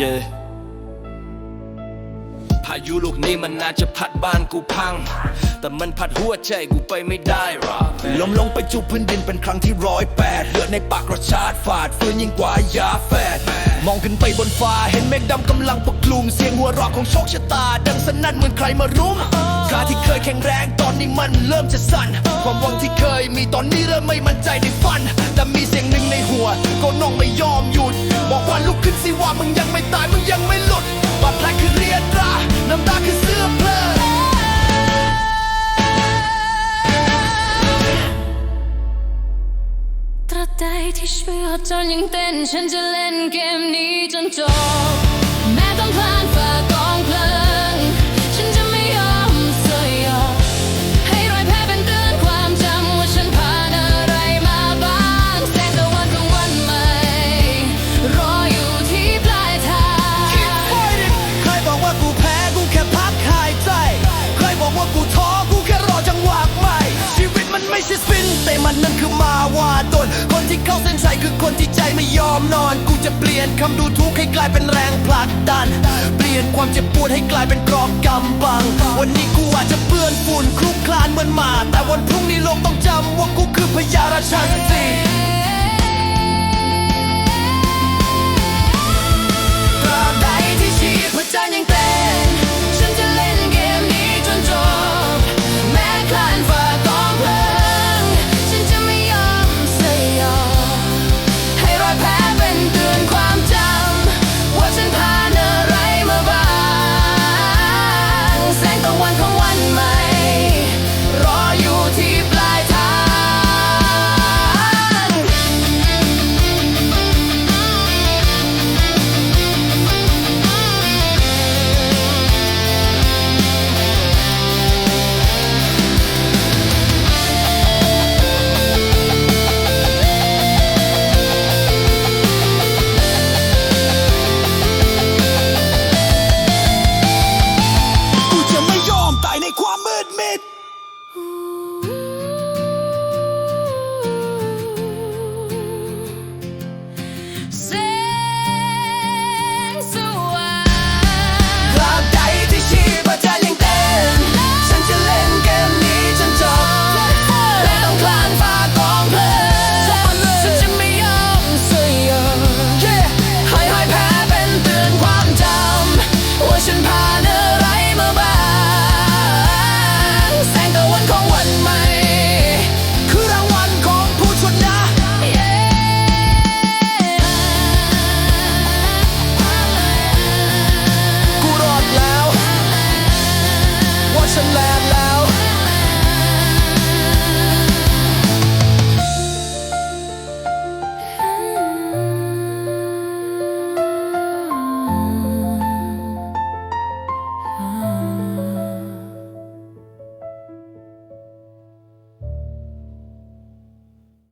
yeah พายุลูกนี้มันน่าจะพัดบ้านกูพัง แต่มันพัดหัวใจกูไปไม่ได้หรอกล้มลงไปจูบพื้นดินเป็นครั้งที่ร้อยแปดเลือดในปากรสชาติฝาดฟื้นยิ่งกว่ายาแฝดมองขึ้นไปบนฟ้าเห็นเมฆดำกำลังปกคลุม เสียงหัวเราะของโชคชะตา ดังสนั่นเหมือนใครมารุมขาที่เคยแข็งแรงตอนนี้มันเริ่มจะสั่น ความหวังที่เคยมีตอนนี้เริ่มไม่มั่นใจในฝัน แต่มีเสียงหนึ่งในหัวก็น้องไม่ยอมหยุด บอกว่าลุกขึ้นสิว่ามึงยังไม่ ตายมึงยังไม่หลุดบาดแผลคือเรียนราน้ำตาคือเสื้อเพลิงตราบใดที่ชีวิตจนยังเต้นฉันจะเล่นเกมนี้จนจบ คือคนที่ใจไม่ยอมนอน กูจะเปลี่ยนคำดูทุกข์ให้กลายเป็นแรงผลักดัน เปลี่ยนความเจ็บปวดให้กลายเป็นกรอบกำบัง วันนี้กูอาจจะเปื้อนฝุ่นคลุกคลานเหมือนหมา แต่วันพรุ่งนี้โลกต้องจำว่ากูคือพญาราชัน